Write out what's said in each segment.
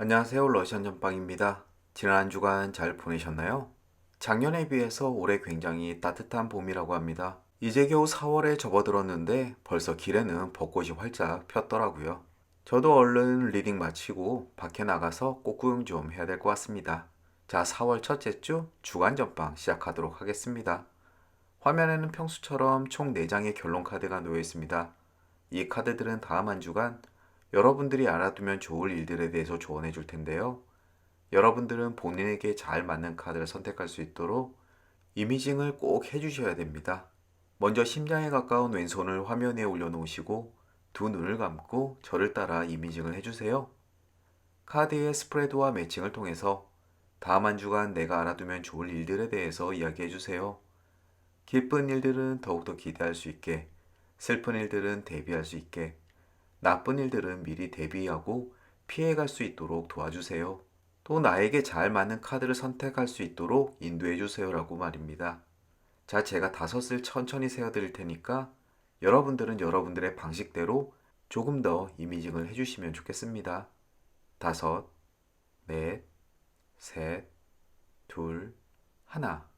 안녕하세요. 러시안 전빵입니다. 지난 한 주간 잘 보내셨나요? 작년에 비해서 올해 굉장히 따뜻한 봄이라고 합니다. 이제 겨우 4월에 접어들었는데 벌써 길에는 벚꽃이 활짝 폈더라고요. 저도 얼른 리딩 마치고 밖에 나가서 꽃구경 좀 해야 될 것 같습니다. 자, 4월 첫째 주 주간 전빵 시작하도록 하겠습니다. 화면에는 평소처럼 총 4장의 결론 카드가 놓여 있습니다. 이 카드들은 다음 한 주간 여러분들이 알아두면 좋을 일들에 대해서 조언해 줄 텐데요. 여러분들은 본인에게 잘 맞는 카드를 선택할 수 있도록 이미징을 꼭 해주셔야 됩니다. 먼저 심장에 가까운 왼손을 화면에 올려놓으시고 두 눈을 감고 저를 따라 이미징을 해주세요. 카드의 스프레드와 매칭을 통해서 다음 한 주간 내가 알아두면 좋을 일들에 대해서 이야기해 주세요. 기쁜 일들은 더욱더 기대할 수 있게, 슬픈 일들은 대비할 수 있게, 나쁜 일들은 미리 대비하고 피해갈 수 있도록 도와주세요. 또 나에게 잘 맞는 카드를 선택할 수 있도록 인도해 주세요라고 말입니다. 자, 제가 다섯을 천천히 세어드릴 테니까 여러분들은 여러분들의 방식대로 조금 더 이미징을 해주시면 좋겠습니다. 다섯, 넷, 셋, 둘, 하나.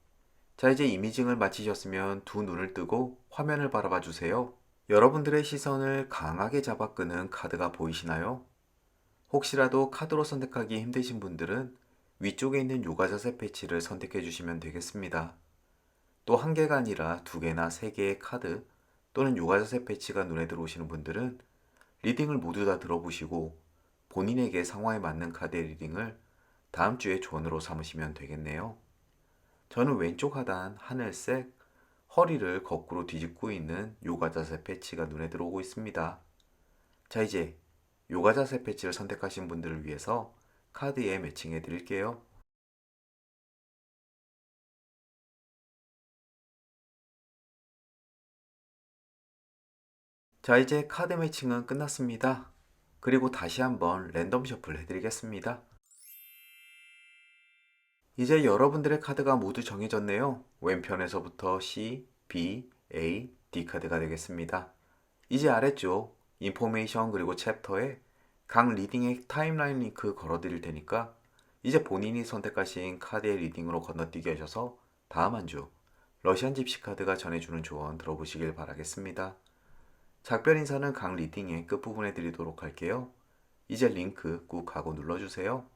자, 이제 이미징을 마치셨으면 두 눈을 뜨고 화면을 바라봐 주세요. 여러분들의 시선을 강하게 잡아 끄는 카드가 보이시나요? 혹시라도 카드로 선택하기 힘드신 분들은 위쪽에 있는 요가 자세 패치를 선택해 주시면 되겠습니다. 또 한 개가 아니라 두 개나 세 개의 카드 또는 요가 자세 패치가 눈에 들어오시는 분들은 리딩을 모두 다 들어보시고 본인에게 상황에 맞는 카드의 리딩을 다음 주에 조언으로 삼으시면 되겠네요. 저는 왼쪽 하단 하늘색 허리를 거꾸로 뒤집고 있는 요가 자세 패치가 눈에 들어오고 있습니다. 자, 이제 요가 자세 패치를 선택하신 분들을 위해서 카드에 매칭해 드릴게요. 자, 이제 카드 매칭은 끝났습니다. 그리고 다시 한번 랜덤 셔플 해드리겠습니다. 이제 여러분들의 카드가 모두 정해졌네요. 왼편에서부터 C, B, A, D 카드가 되겠습니다. 이제 아래쪽 인포메이션 그리고 챕터에 각 리딩의 타임라인 링크 걸어드릴 테니까 이제 본인이 선택하신 카드의 리딩으로 건너뛰게 하셔서 다음 한 주 러시안 집시 카드가 전해주는 조언 들어보시길 바라겠습니다. 작별 인사는 각 리딩의 끝부분에 드리도록 할게요. 이제 링크 꾹 하고 눌러주세요.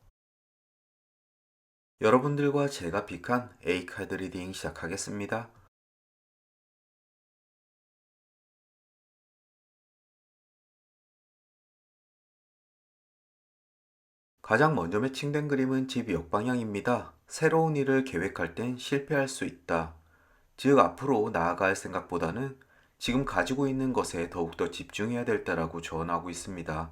여러분들과 제가 픽한 A카드 리딩 시작하겠습니다. 가장 먼저 매칭된 그림은 집 역방향입니다. 새로운 일을 계획할 땐 실패할 수 있다. 즉, 앞으로 나아갈 생각보다는 지금 가지고 있는 것에 더욱더 집중해야 될 때라고 조언하고 있습니다.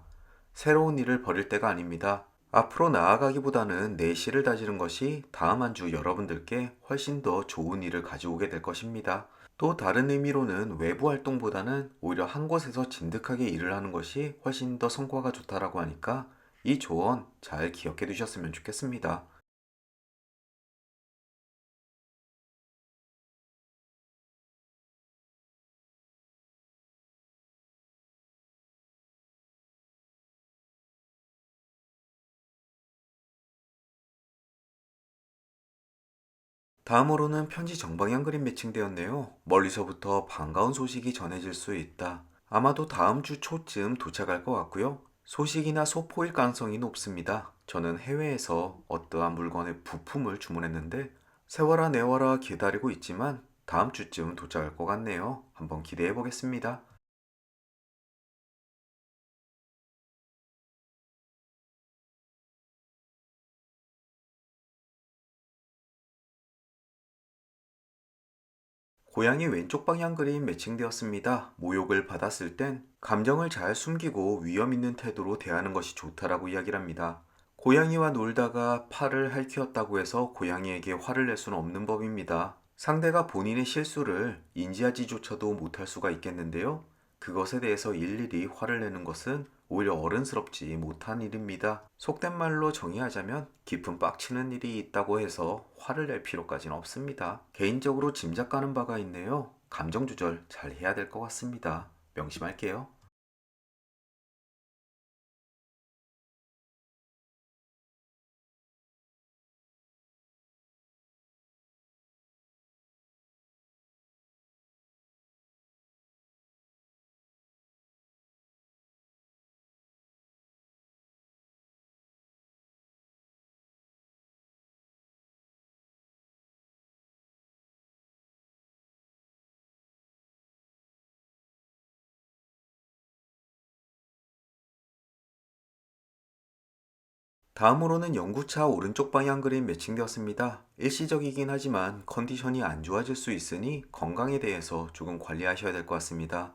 새로운 일을 벌일 때가 아닙니다. 앞으로 나아가기보다는 내실을 다지는 것이 다음 한 주 여러분들께 훨씬 더 좋은 일을 가져오게 될 것입니다. 또 다른 의미로는 외부 활동보다는 오히려 한 곳에서 진득하게 일을 하는 것이 훨씬 더 성과가 좋다라고 하니까 이 조언 잘 기억해 두셨으면 좋겠습니다. 다음으로는 편지 정방향 그림 매칭되었네요. 멀리서부터 반가운 소식이 전해질 수 있다. 아마도 다음 주 초쯤 도착할 것 같고요. 소식이나 소포일 가능성이 높습니다. 저는 해외에서 어떠한 물건의 부품을 주문했는데 세워라 내워라 기다리고 있지만 다음 주쯤 도착할 것 같네요. 한번 기대해 보겠습니다. 고양이 왼쪽 방향 그림 매칭되었습니다. 모욕을 받았을 땐 감정을 잘 숨기고 위험 있는 태도로 대하는 것이 좋다라고 이야기를 합니다. 고양이와 놀다가 팔을 핥히었다고 해서 고양이에게 화를 낼 수는 없는 법입니다. 상대가 본인의 실수를 인지하지조차도 못할 수가 있겠는데요. 그것에 대해서 일일이 화를 내는 것은 오히려 어른스럽지 못한 일입니다. 속된 말로 정의하자면 깊은 빡치는 일이 있다고 해서 화를 낼 필요까지는 없습니다. 개인적으로 짐작 가는 바가 있네요. 감정 조절 잘 해야 될 것 같습니다. 명심할게요. 다음으로는 연구차 오른쪽 방향 그림 매칭되었습니다. 일시적이긴 하지만 컨디션이 안 좋아질 수 있으니 건강에 대해서 조금 관리하셔야 될 것 같습니다.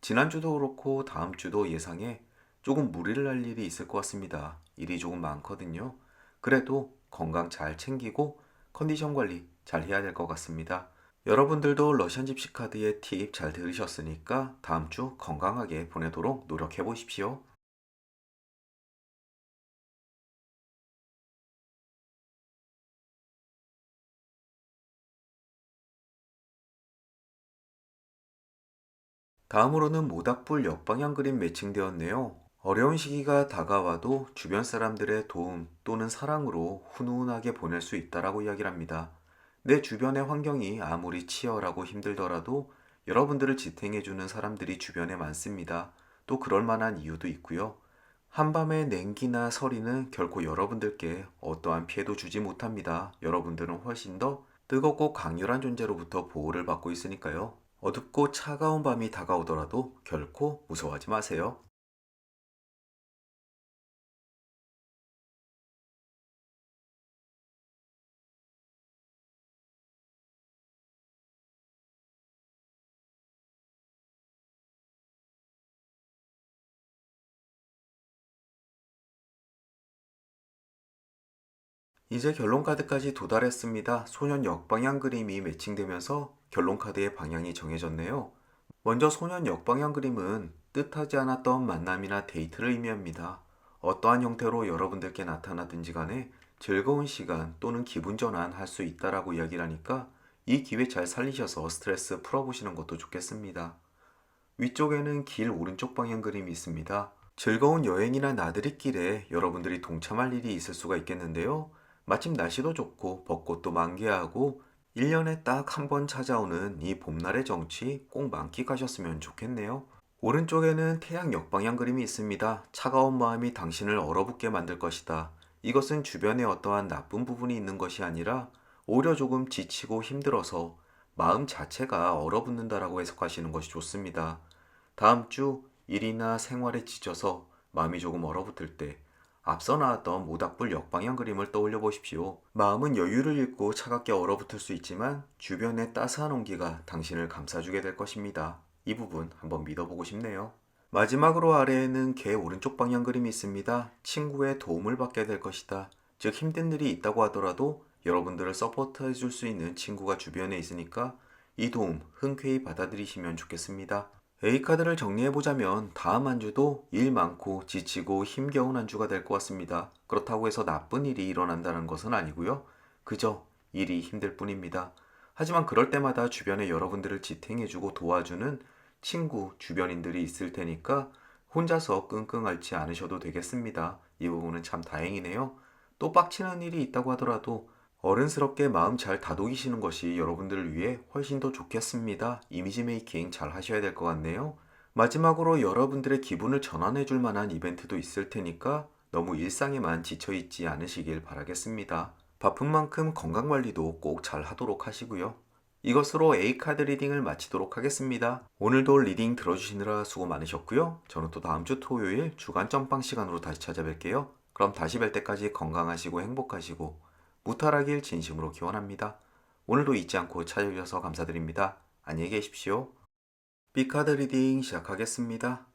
지난주도 그렇고 다음 주도 예상에 조금 무리를 할 일이 있을 것 같습니다. 일이 조금 많거든요. 그래도 건강 잘 챙기고 컨디션 관리 잘 해야 될 것 같습니다. 여러분들도 러시안 집시 카드의 팁 잘 들으셨으니까 다음 주 건강하게 보내도록 노력해 보십시오. 다음으로는 모닥불 역방향 그림 매칭되었네요. 어려운 시기가 다가와도 주변 사람들의 도움 또는 사랑으로 훈훈하게 보낼 수 있다라고 이야기를 합니다. 내 주변의 환경이 아무리 치열하고 힘들더라도 여러분들을 지탱해주는 사람들이 주변에 많습니다. 또 그럴 만한 이유도 있고요. 한밤의 냉기나 서리는 결코 여러분들께 어떠한 피해도 주지 못합니다. 여러분들은 훨씬 더 뜨겁고 강렬한 존재로부터 보호를 받고 있으니까요. 어둡고 차가운 밤이 다가오더라도 결코 무서워하지 마세요. 이제 결론 카드까지 도달했습니다. 소년 역방향 그림이 매칭되면서 결론 카드의 방향이 정해졌네요. 먼저 소년 역방향 그림은 뜻하지 않았던 만남이나 데이트를 의미합니다. 어떠한 형태로 여러분들께 나타나든지 간에 즐거운 시간 또는 기분 전환 할 수 있다라고 이야기를 하니까 이 기회 잘 살리셔서 스트레스 풀어보시는 것도 좋겠습니다. 위쪽에는 길 오른쪽 방향 그림이 있습니다. 즐거운 여행이나 나들이길에 여러분들이 동참할 일이 있을 수가 있겠는데요. 마침 날씨도 좋고 벚꽃도 만개하고 1년에 딱 한 번 찾아오는 이 봄날의 정취 꼭 만끽하셨으면 좋겠네요. 오른쪽에는 태양 역방향 그림이 있습니다. 차가운 마음이 당신을 얼어붙게 만들 것이다. 이것은 주변에 어떠한 나쁜 부분이 있는 것이 아니라 오히려 조금 지치고 힘들어서 마음 자체가 얼어붙는다라고 해석하시는 것이 좋습니다. 다음 주 일이나 생활에 지쳐서 마음이 조금 얼어붙을 때 앞서 나왔던 모닥불 역방향 그림을 떠올려 보십시오. 마음은 여유를 잃고 차갑게 얼어붙을 수 있지만 주변의 따스한 온기가 당신을 감싸주게 될 것입니다. 이 부분 한번 믿어보고 싶네요. 마지막으로 아래에는 개 오른쪽 방향 그림이 있습니다. 친구의 도움을 받게 될 것이다. 즉 힘든 일이 있다고 하더라도 여러분들을 서포트해 줄 수 있는 친구가 주변에 있으니까 이 도움 흔쾌히 받아들이시면 좋겠습니다. A카드를 정리해보자면 다음 한 주도 일 많고 지치고 힘겨운 한 주가 될 것 같습니다. 그렇다고 해서 나쁜 일이 일어난다는 것은 아니고요. 그저 일이 힘들 뿐입니다. 하지만 그럴 때마다 주변에 여러분들을 지탱해주고 도와주는 친구, 주변인들이 있을 테니까 혼자서 끙끙 앓지 않으셔도 되겠습니다. 이 부분은 참 다행이네요. 또 빡치는 일이 있다고 하더라도 어른스럽게 마음 잘 다독이시는 것이 여러분들을 위해 훨씬 더 좋겠습니다. 이미지 메이킹 잘 하셔야 될 것 같네요. 마지막으로 여러분들의 기분을 전환해 줄 만한 이벤트도 있을 테니까 너무 일상에만 지쳐 있지 않으시길 바라겠습니다. 바쁜 만큼 건강 관리도 꼭 잘 하도록 하시고요. 이것으로 A카드 리딩을 마치도록 하겠습니다. 오늘도 리딩 들어주시느라 수고 많으셨고요. 저는 또 다음 주 토요일 주간 점빵 시간으로 다시 찾아뵐게요. 그럼 다시 뵐 때까지 건강하시고 행복하시고 무탈하길 진심으로 기원합니다. 오늘도 잊지 않고 찾아주셔서 감사드립니다. 안녕히 계십시오. B카드 리딩 시작하겠습니다.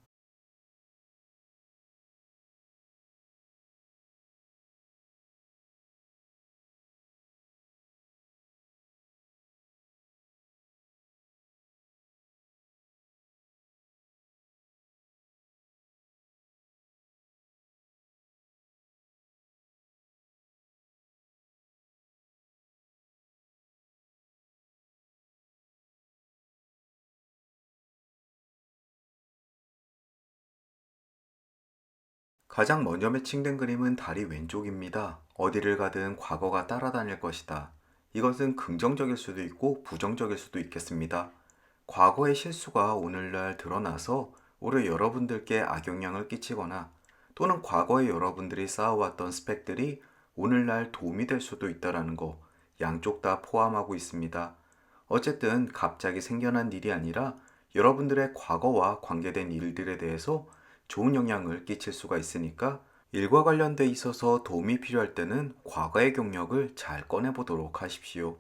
가장 먼저 매칭된 그림은 다리 왼쪽입니다. 어디를 가든 과거가 따라다닐 것이다. 이것은 긍정적일 수도 있고 부정적일 수도 있겠습니다. 과거의 실수가 오늘날 드러나서 오히려 여러분들께 악영향을 끼치거나 또는 과거에 여러분들이 쌓아왔던 스펙들이 오늘날 도움이 될 수도 있다라는 거 양쪽 다 포함하고 있습니다. 어쨌든 갑자기 생겨난 일이 아니라 여러분들의 과거와 관계된 일들에 대해서 좋은 영향을 끼칠 수가 있으니까 일과 관련돼 있어서 도움이 필요할 때는 과거의 경력을 잘 꺼내보도록 하십시오.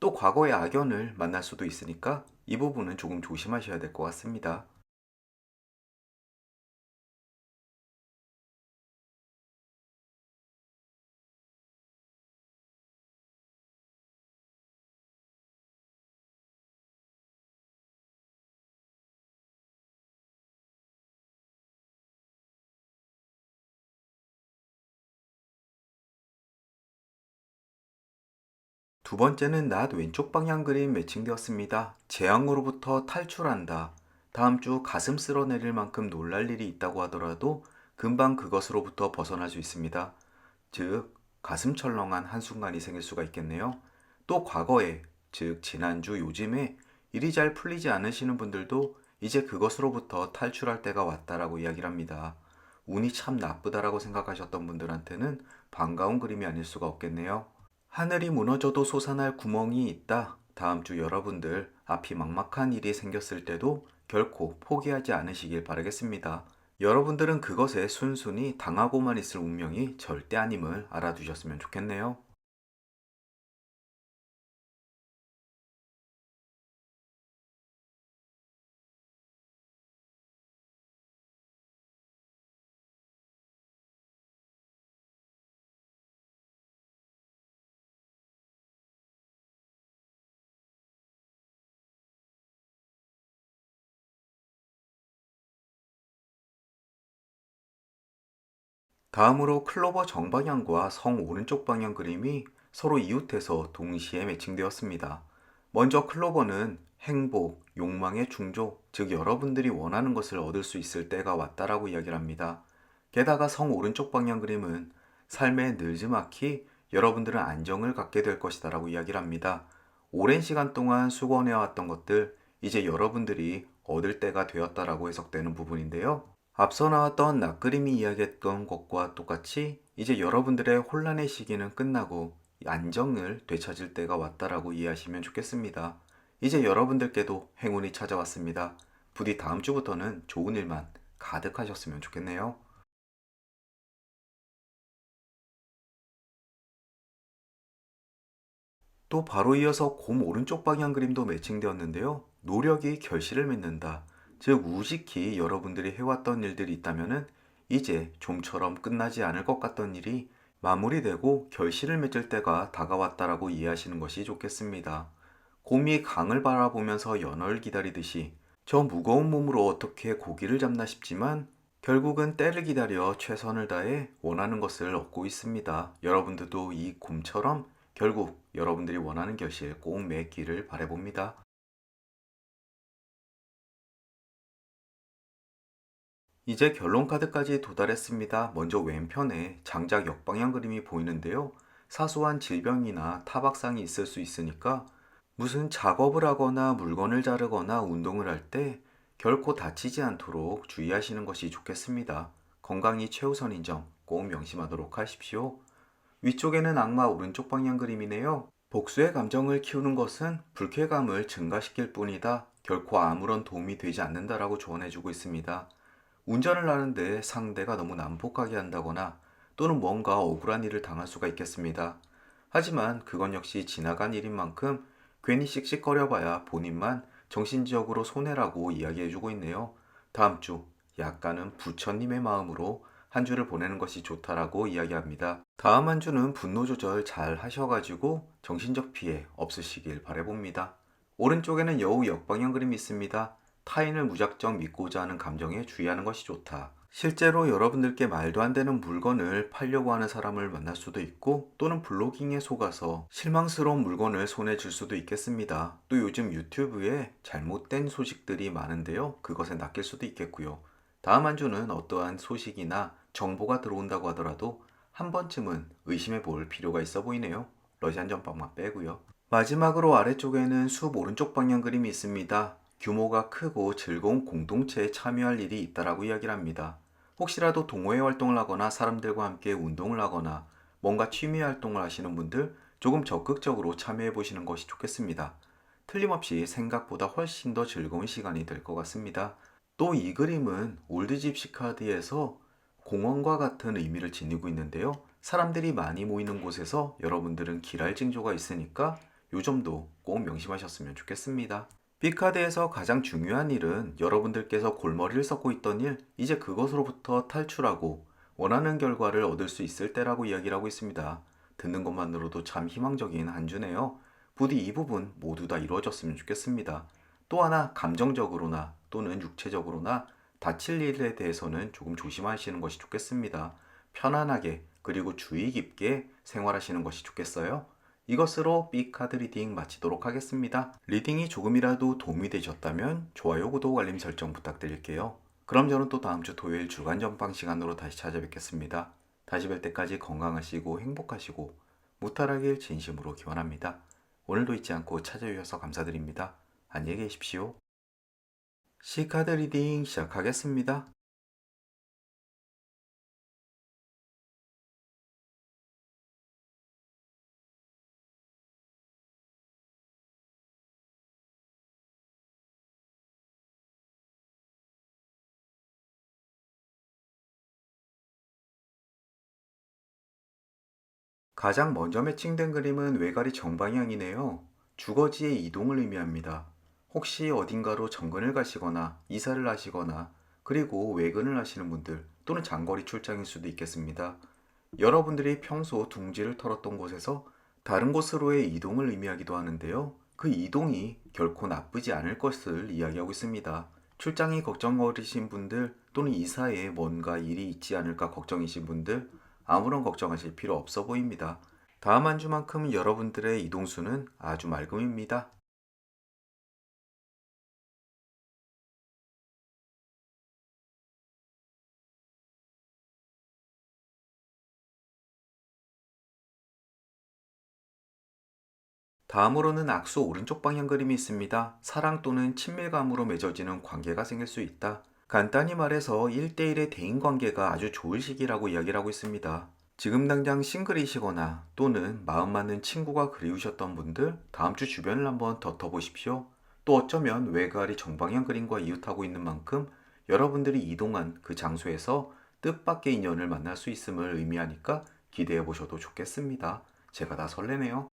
또 과거의 악연을 만날 수도 있으니까 이 부분은 조금 조심하셔야 될 것 같습니다. 두 번째는 낮 왼쪽 방향 그림 매칭되었습니다. 재앙으로부터 탈출한다. 다음 주 가슴 쓸어내릴 만큼 놀랄 일이 있다고 하더라도 금방 그것으로부터 벗어날 수 있습니다. 즉, 가슴 철렁한 한순간이 생길 수가 있겠네요. 또 과거에, 즉, 지난주 요즘에 일이 잘 풀리지 않으시는 분들도 이제 그것으로부터 탈출할 때가 왔다라고 이야기를 합니다. 운이 참 나쁘다라고 생각하셨던 분들한테는 반가운 그림이 아닐 수가 없겠네요. 하늘이 무너져도 솟아날 구멍이 있다. 다음 주 여러분들 앞이 막막한 일이 생겼을 때도 결코 포기하지 않으시길 바라겠습니다. 여러분들은 그것에 순순히 당하고만 있을 운명이 절대 아님을 알아두셨으면 좋겠네요. 다음으로 클로버 정방향과 성 오른쪽 방향 그림이 서로 이웃해서 동시에 매칭되었습니다. 먼저 클로버는 행복, 욕망의 충족, 즉 여러분들이 원하는 것을 얻을 수 있을 때가 왔다라고 이야기를 합니다. 게다가 성 오른쪽 방향 그림은 삶의 늘즈막히 여러분들은 안정을 갖게 될 것이다라고 이야기를 합니다. 오랜 시간 동안 수고해왔던 것들 이제 여러분들이 얻을 때가 되었다라고 해석되는 부분인데요. 앞서 나왔던 낯그림이 이야기했던 것과 똑같이 이제 여러분들의 혼란의 시기는 끝나고 안정을 되찾을 때가 왔다라고 이해하시면 좋겠습니다. 이제 여러분들께도 행운이 찾아왔습니다. 부디 다음 주부터는 좋은 일만 가득하셨으면 좋겠네요. 또 바로 이어서 곰 오른쪽 방향 그림도 매칭되었는데요. 노력이 결실을 맺는다. 즉 우직히 여러분들이 해왔던 일들이 있다면은 이제 좀처럼 끝나지 않을 것 같던 일이 마무리되고 결실을 맺을 때가 다가왔다라고 이해하시는 것이 좋겠습니다. 곰이 강을 바라보면서 연어를 기다리듯이 저 무거운 몸으로 어떻게 고기를 잡나 싶지만 결국은 때를 기다려 최선을 다해 원하는 것을 얻고 있습니다. 여러분들도 이 곰처럼 결국 여러분들이 원하는 결실 꼭 맺기를 바라봅니다. 이제 결론 카드까지 도달했습니다. 먼저 왼편에 장작 역방향 그림이 보이는데요. 사소한 질병이나 타박상이 있을 수 있으니까 무슨 작업을 하거나 물건을 자르거나 운동을 할 때 결코 다치지 않도록 주의하시는 것이 좋겠습니다. 건강이 최우선인 점 꼭 명심하도록 하십시오. 위쪽에는 악마 오른쪽 방향 그림이네요. 복수의 감정을 키우는 것은 불쾌감을 증가시킬 뿐이다. 결코 아무런 도움이 되지 않는다라고 조언해주고 있습니다. 운전을 하는데 상대가 너무 난폭하게 한다거나 또는 뭔가 억울한 일을 당할 수가 있겠습니다. 하지만 그건 역시 지나간 일인 만큼 괜히 씩씩거려봐야 본인만 정신적으로 손해라고 이야기해주고 있네요. 다음 주 약간은 부처님의 마음으로 한 주를 보내는 것이 좋다라고 이야기합니다. 다음 한 주는 분노 조절 잘 하셔가지고 정신적 피해 없으시길 바래봅니다. 오른쪽에는 여우 역방향 그림이 있습니다. 타인을 무작정 믿고자 하는 감정에 주의하는 것이 좋다. 실제로 여러분들께 말도 안 되는 물건을 팔려고 하는 사람을 만날 수도 있고 또는 블로깅에 속아서 실망스러운 물건을 손에 줄 수도 있겠습니다. 또 요즘 유튜브에 잘못된 소식들이 많은데요. 그것에 낚일 수도 있겠고요. 다음 한 주는 어떠한 소식이나 정보가 들어온다고 하더라도 한 번쯤은 의심해 볼 필요가 있어 보이네요. 러시안 전방만 빼고요. 마지막으로 아래쪽에는 숲 오른쪽 방향 그림이 있습니다. 규모가 크고 즐거운 공동체에 참여할 일이 있다라고 이야기를 합니다. 혹시라도 동호회 활동을 하거나 사람들과 함께 운동을 하거나 뭔가 취미 활동을 하시는 분들 조금 적극적으로 참여해 보시는 것이 좋겠습니다. 틀림없이 생각보다 훨씬 더 즐거운 시간이 될 것 같습니다. 또 이 그림은 올드집시 카드에서 공원과 같은 의미를 지니고 있는데요. 사람들이 많이 모이는 곳에서 여러분들은 길할 징조가 있으니까 요 점도 꼭 명심하셨으면 좋겠습니다. B카드에서 가장 중요한 일은 여러분들께서 골머리를 썩고 있던 일, 이제 그것으로부터 탈출하고 원하는 결과를 얻을 수 있을 때라고 이야기를 하고 있습니다. 듣는 것만으로도 참 희망적인 한 주네요. 부디 이 부분 모두 다 이루어졌으면 좋겠습니다. 또 하나 감정적으로나 또는 육체적으로나 다칠 일에 대해서는 조금 조심하시는 것이 좋겠습니다. 편안하게 그리고 주의 깊게 생활하시는 것이 좋겠어요. 이것으로 B카드 리딩 마치도록 하겠습니다. 리딩이 조금이라도 도움이 되셨다면 좋아요, 구독, 알림 설정 부탁드릴게요. 그럼 저는 또 다음 주 토요일 주간 전방 시간으로 다시 찾아뵙겠습니다. 다시 뵐 때까지 건강하시고 행복하시고 무탈하길 진심으로 기원합니다. 오늘도 잊지 않고 찾아주셔서 감사드립니다. 안녕히 계십시오. C카드 리딩 시작하겠습니다. 가장 먼저 매칭된 그림은 외가리 정방향이네요. 주거지의 이동을 의미합니다. 혹시 어딘가로 정근을 가시거나 이사를 하시거나 그리고 외근을 하시는 분들 또는 장거리 출장일 수도 있겠습니다. 여러분들이 평소 둥지를 털었던 곳에서 다른 곳으로의 이동을 의미하기도 하는데요. 그 이동이 결코 나쁘지 않을 것을 이야기하고 있습니다. 출장이 걱정거리신 분들 또는 이사에 뭔가 일이 있지 않을까 걱정이신 분들 아무런 걱정하실 필요 없어 보입니다. 다음 한 주만큼 여러분들의 이동수는 아주 맑음입니다. 다음으로는 악수 오른쪽 방향 그림이 있습니다. 사랑 또는 친밀감으로 맺어지는 관계가 생길 수 있다. 간단히 말해서 1대1의 대인 관계가 아주 좋을 시기라고 이야기를 하고 있습니다. 지금 당장 싱글이시거나 또는 마음 맞는 친구가 그리우셨던 분들 다음 주 주변을 한번 덧어보십시오. 또 어쩌면 외가리 정방향 그림과 이웃하고 있는 만큼 여러분들이 이동한 그 장소에서 뜻밖의 인연을 만날 수 있음을 의미하니까 기대해 보셔도 좋겠습니다. 제가 다 설레네요.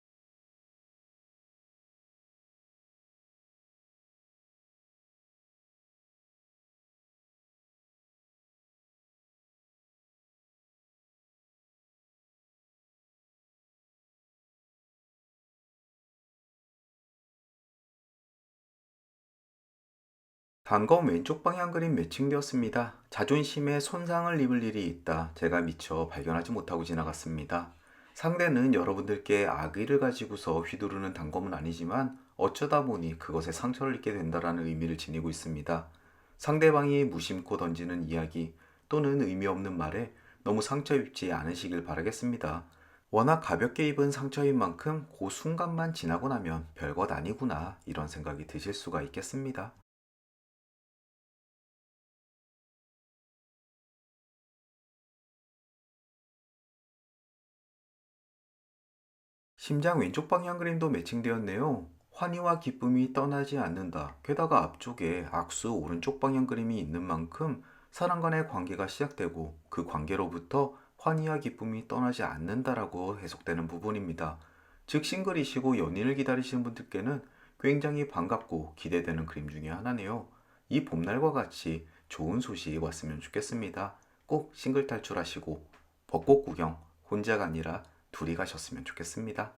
단검 왼쪽 방향 그림 매칭되었습니다. 자존심에 손상을 입을 일이 있다. 제가 미처 발견하지 못하고 지나갔습니다. 상대는 여러분들께 악의를 가지고서 휘두르는 단검은 아니지만 어쩌다 보니 그것에 상처를 입게 된다라는 의미를 지니고 있습니다. 상대방이 무심코 던지는 이야기 또는 의미 없는 말에 너무 상처 입지 않으시길 바라겠습니다. 워낙 가볍게 입은 상처인 만큼 그 순간만 지나고 나면 별것 아니구나 이런 생각이 드실 수가 있겠습니다. 심장 왼쪽 방향 그림도 매칭되었네요. 환희와 기쁨이 떠나지 않는다. 게다가 앞쪽에 악수 오른쪽 방향 그림이 있는 만큼 사람 간의 관계가 시작되고 그 관계로부터 환희와 기쁨이 떠나지 않는다라고 해석되는 부분입니다. 즉 싱글이시고 연인을 기다리시는 분들께는 굉장히 반갑고 기대되는 그림 중에 하나네요. 이 봄날과 같이 좋은 소식 왔으면 좋겠습니다. 꼭 싱글 탈출하시고 벚꽃 구경 혼자가 아니라 둘이 가셨으면 좋겠습니다.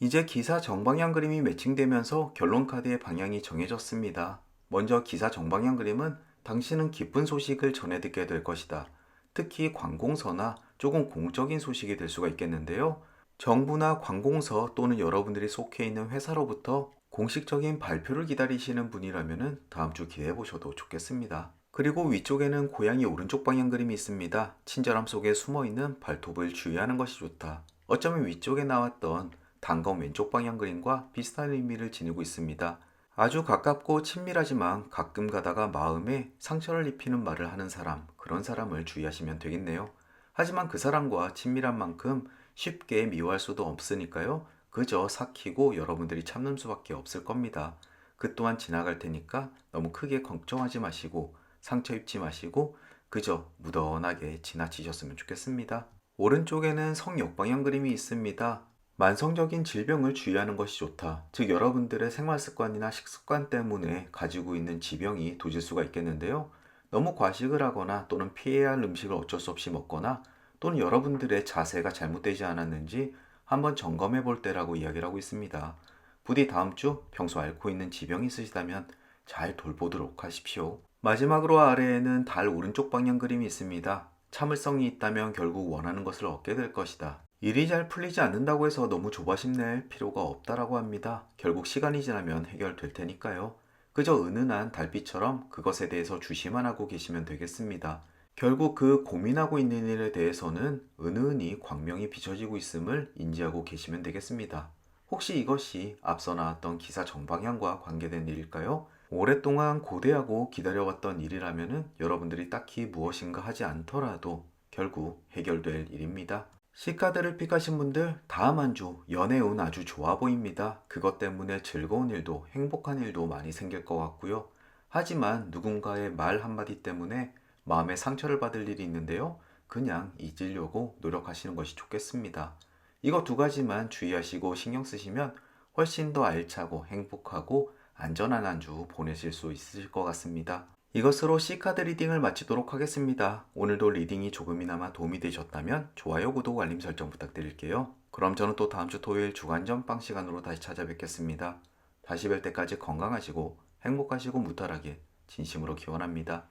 이제 기사 정방향 그림이 매칭되면서 결론 카드의 방향이 정해졌습니다. 먼저 기사 정방향 그림은 당신은 기쁜 소식을 전해 듣게 될 것이다. 특히 관공서나 조금 공적인 소식이 될 수가 있겠는데요. 정부나 관공서 또는 여러분들이 속해 있는 회사로부터 공식적인 발표를 기다리시는 분이라면 다음 주 기대해 보셔도 좋겠습니다. 그리고 위쪽에는 고양이 오른쪽 방향 그림이 있습니다. 친절함 속에 숨어 있는 발톱을 주의하는 것이 좋다. 어쩌면 위쪽에 나왔던 단검 왼쪽 방향 그림과 비슷한 의미를 지니고 있습니다. 아주 가깝고 친밀하지만 가끔 가다가 마음에 상처를 입히는 말을 하는 사람, 그런 사람을 주의하시면 되겠네요. 하지만 그 사람과 친밀한 만큼 쉽게 미워할 수도 없으니까요. 그저 삭히고 여러분들이 참는 수밖에 없을 겁니다. 그 또한 지나갈 테니까 너무 크게 걱정하지 마시고 상처 입지 마시고 그저 무던하게 지나치셨으면 좋겠습니다. 오른쪽에는 성역방향 그림이 있습니다. 만성적인 질병을 주의하는 것이 좋다. 즉, 여러분들의 생활 습관이나 식습관 때문에 가지고 있는 지병이 도질 수가 있겠는데요. 너무 과식을 하거나 또는 피해야 할 음식을 어쩔 수 없이 먹거나 또는 여러분들의 자세가 잘못되지 않았는지 한번 점검해 볼 때라고 이야기를 하고 있습니다. 부디 다음 주 평소 앓고 있는 지병이 있으시다면 잘 돌보도록 하십시오. 마지막으로 아래에는 달 오른쪽 방향 그림이 있습니다. 참을성이 있다면 결국 원하는 것을 얻게 될 것이다. 일이 잘 풀리지 않는다고 해서 너무 조바심 낼 필요가 없다라고 합니다. 결국 시간이 지나면 해결될 테니까요. 그저 은은한 달빛처럼 그것에 대해서 주시만 하고 계시면 되겠습니다. 결국 그 고민하고 있는 일에 대해서는 은은히 광명이 비춰지고 있음을 인지하고 계시면 되겠습니다. 혹시 이것이 앞서 나왔던 기사 정방향과 관계된 일일까요? 오랫동안 고대하고 기다려왔던 일이라면 여러분들이 딱히 무엇인가 하지 않더라도 결국 해결될 일입니다. C카드를 픽하신 분들 다음 한 주 연애 운 아주 좋아 보입니다. 그것 때문에 즐거운 일도 행복한 일도 많이 생길 것 같고요. 하지만 누군가의 말 한마디 때문에 마음에 상처를 받을 일이 있는데요. 그냥 잊으려고 노력하시는 것이 좋겠습니다. 이거 두 가지만 주의하시고 신경 쓰시면 훨씬 더 알차고 행복하고 안전한 한 주 보내실 수 있으실 것 같습니다. 이것으로 C카드 리딩을 마치도록 하겠습니다. 오늘도 리딩이 조금이나마 도움이 되셨다면 좋아요, 구독, 알림 설정 부탁드릴게요. 그럼 저는 또 다음 주 토요일 주간 전 빵 시간으로 다시 찾아뵙겠습니다. 다시 뵐 때까지 건강하시고 행복하시고 무탈하게 진심으로 기원합니다.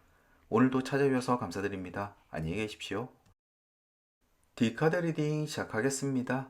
오늘도 찾아주셔서 감사드립니다. 안녕히 계십시오. D카드 리딩 시작하겠습니다.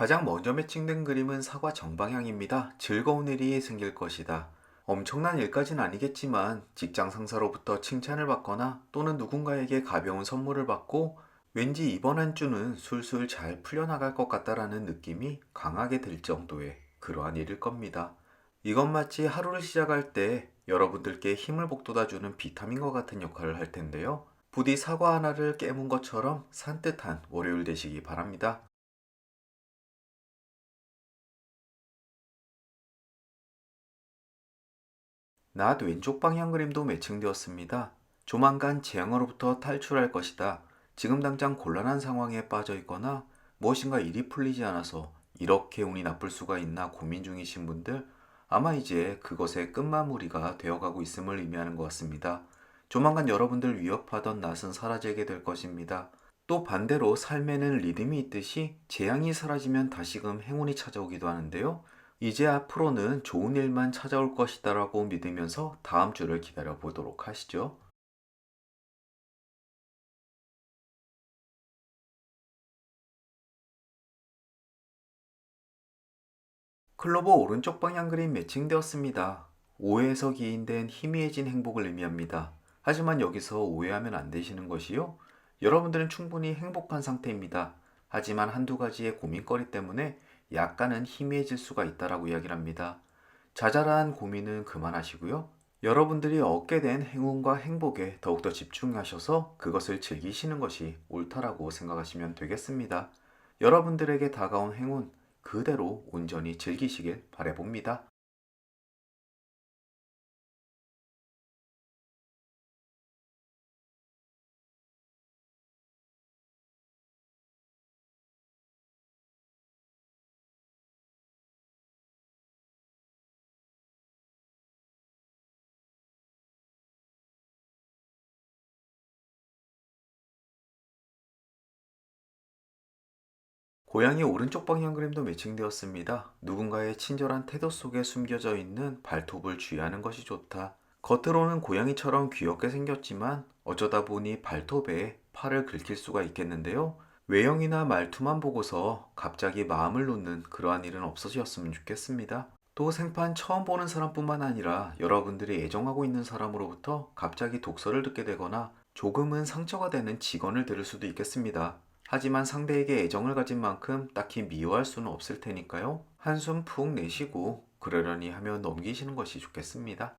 가장 먼저 매칭된 그림은 사과 정방향입니다. 즐거운 일이 생길 것이다. 엄청난 일까지는 아니겠지만 직장 상사로부터 칭찬을 받거나 또는 누군가에게 가벼운 선물을 받고 왠지 이번 한 주는 술술 잘 풀려나갈 것 같다라는 느낌이 강하게 들 정도의 그러한 일일 겁니다. 이건 마치 하루를 시작할 때 여러분들께 힘을 북돋아주는 비타민과 같은 역할을 할 텐데요. 부디 사과 하나를 깨문 것처럼 산뜻한 월요일 되시기 바랍니다. 낮 왼쪽 방향 그림도 매칭되었습니다. 조만간 재앙으로부터 탈출할 것이다. 지금 당장 곤란한 상황에 빠져 있거나 무엇인가 일이 풀리지 않아서 이렇게 운이 나쁠 수가 있나 고민 중이신 분들 아마 이제 그것의 끝마무리가 되어가고 있음을 의미하는 것 같습니다. 조만간 여러분들 위협하던 낯은 사라지게 될 것입니다. 또 반대로 삶에는 리듬이 있듯이 재앙이 사라지면 다시금 행운이 찾아오기도 하는데요. 이제 앞으로는 좋은 일만 찾아올 것이다라고 믿으면서 다음 주를 기다려 보도록 하시죠. 클로버 오른쪽 방향 그림 매칭되었습니다. 오해에서 기인된 희미해진 행복을 의미합니다. 하지만 여기서 오해하면 안 되시는 것이요. 여러분들은 충분히 행복한 상태입니다. 하지만 한두 가지의 고민거리 때문에 약간은 희미해질 수가 있다라고 이야기를 합니다. 자잘한 고민은 그만하시고요. 여러분들이 얻게 된 행운과 행복에 더욱더 집중하셔서 그것을 즐기시는 것이 옳다라고 생각하시면 되겠습니다. 여러분들에게 다가온 행운 그대로 온전히 즐기시길 바래봅니다. 고양이 오른쪽 방향 그림도 매칭되었습니다. 누군가의 친절한 태도 속에 숨겨져 있는 발톱을 주의하는 것이 좋다. 겉으로는 고양이처럼 귀엽게 생겼지만 어쩌다 보니 발톱에 팔을 긁힐 수가 있겠는데요. 외형이나 말투만 보고서 갑자기 마음을 놓는 그러한 일은 없어졌으면 좋겠습니다. 또 생판 처음 보는 사람뿐만 아니라 여러분들이 애정하고 있는 사람으로부터 갑자기 독서를 듣게 되거나 조금은 상처가 되는 직언을 들을 수도 있겠습니다. 하지만 상대에게 애정을 가진 만큼 딱히 미워할 수는 없을 테니까요. 한숨 푹 내쉬고 그러려니 하면 넘기시는 것이 좋겠습니다.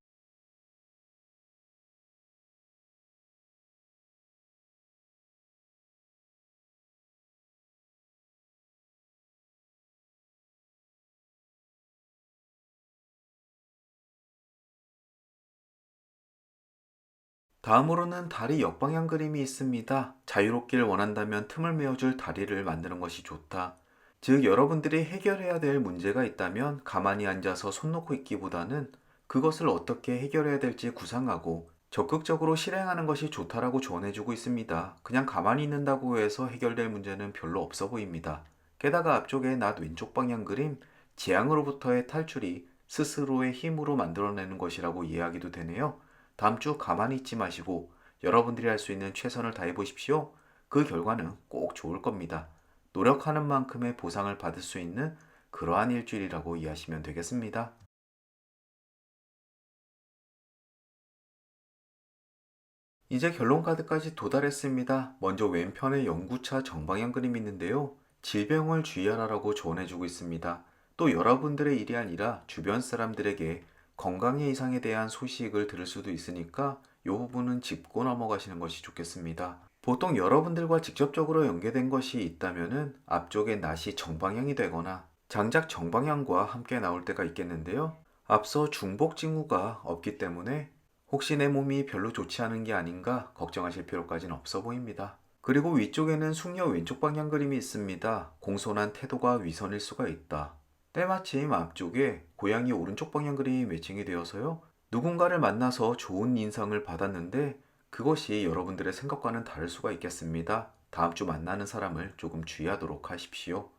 다음으로는 다리 역방향 그림이 있습니다. 자유롭길 원한다면 틈을 메워줄 다리를 만드는 것이 좋다. 즉, 여러분들이 해결해야 될 문제가 있다면 가만히 앉아서 손 놓고 있기보다는 그것을 어떻게 해결해야 될지 구상하고 적극적으로 실행하는 것이 좋다라고 조언해주고 있습니다. 그냥 가만히 있는다고 해서 해결될 문제는 별로 없어 보입니다. 게다가 앞쪽에 낫 왼쪽 방향 그림, 재앙으로부터의 탈출이 스스로의 힘으로 만들어내는 것이라고 이해하기도 되네요. 다음 주 가만히 있지 마시고 여러분들이 할 수 있는 최선을 다해 보십시오. 그 결과는 꼭 좋을 겁니다. 노력하는 만큼의 보상을 받을 수 있는 그러한 일주일이라고 이해하시면 되겠습니다. 이제 결론 카드까지 도달했습니다. 먼저 왼편에 연구차 정방향 그림이 있는데요. 질병을 주의하라고 조언해주고 있습니다. 또 여러분들의 일이 아니라 주변 사람들에게 건강의 이상에 대한 소식을 들을 수도 있으니까 이 부분은 짚고 넘어가시는 것이 좋겠습니다. 보통 여러분들과 직접적으로 연계된 것이 있다면은 앞쪽에 낫이 정방향이 되거나 장작 정방향과 함께 나올 때가 있겠는데요. 앞서 중복 징후가 없기 때문에 혹시 내 몸이 별로 좋지 않은 게 아닌가 걱정하실 필요까지는 없어 보입니다. 그리고 위쪽에는 숙녀 왼쪽 방향 그림이 있습니다. 공손한 태도가 위선일 수가 있다. 때마침 앞쪽에 고양이 오른쪽 방향 그림이 매칭이 되어서요. 누군가를 만나서 좋은 인상을 받았는데 그것이 여러분들의 생각과는 다를 수가 있겠습니다. 다음 주 만나는 사람을 조금 주의하도록 하십시오.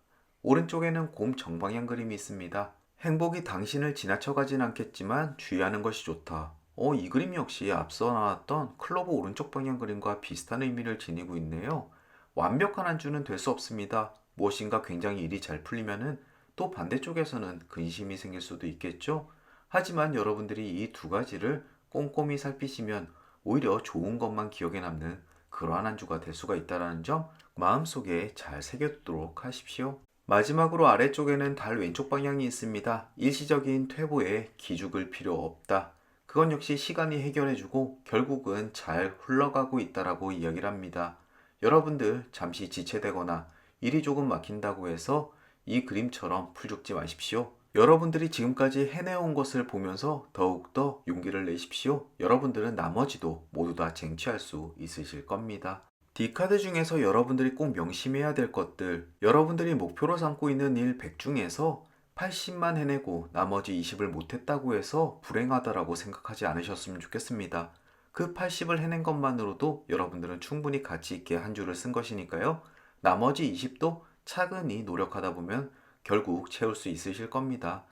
오른쪽에는 곰 정방향 그림이 있습니다. 행복이 당신을 지나쳐 가진 않겠지만 주의하는 것이 좋다. 어, 이 그림 역시 앞서 나왔던 클로버 오른쪽 방향 그림과 비슷한 의미를 지니고 있네요. 완벽한 한 주는 될 수 없습니다. 무엇인가 굉장히 일이 잘 풀리면은 또 반대쪽에서는 근심이 생길 수도 있겠죠. 하지만 여러분들이 이 두 가지를 꼼꼼히 살피시면 오히려 좋은 것만 기억에 남는 그러한 한 주가 될 수가 있다는 점 마음속에 잘 새겨두도록 하십시오. 마지막으로 아래쪽에는 달 왼쪽 방향이 있습니다. 일시적인 퇴보에 기죽을 필요 없다. 그건 역시 시간이 해결해주고 결국은 잘 흘러가고 있다라고 이야기를 합니다. 여러분들 잠시 지체되거나 일이 조금 막힌다고 해서 이 그림처럼 풀죽지 마십시오. 여러분들이 지금까지 해내온 것을 보면서 더욱더 용기를 내십시오. 여러분들은 나머지도 모두 다 쟁취할 수 있으실 겁니다. D카드 중에서 여러분들이 꼭 명심해야 될 것들, 여러분들이 목표로 삼고 있는 일 100 중에서 80만 해내고 나머지 20을 못했다고 해서 불행하다라고 생각하지 않으셨으면 좋겠습니다. 그 80을 해낸 것만으로도 여러분들은 충분히 가치 있게 한 주를 쓴 것이니까요. 나머지 20도 차근히 노력하다 보면 결국 채울 수 있으실 겁니다.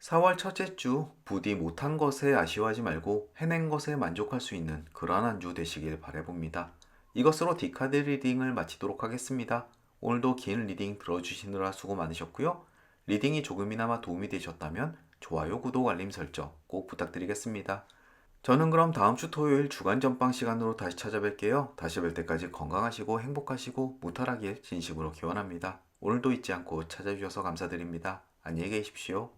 4월 첫째 주 부디 못한 것에 아쉬워하지 말고 해낸 것에 만족할 수 있는 그러한 한 주 되시길 바라봅니다. 이것으로 디카드 리딩을 마치도록 하겠습니다. 오늘도 긴 리딩 들어주시느라 수고 많으셨고요. 리딩이 조금이나마 도움이 되셨다면 좋아요, 구독, 알림 설정 꼭 부탁드리겠습니다. 저는 그럼 다음 주 토요일 주간 전방 시간으로 다시 찾아뵐게요. 다시 뵐 때까지 건강하시고 행복하시고 무탈하길 진심으로 기원합니다. 오늘도 잊지 않고 찾아주셔서 감사드립니다. 안녕히 계십시오.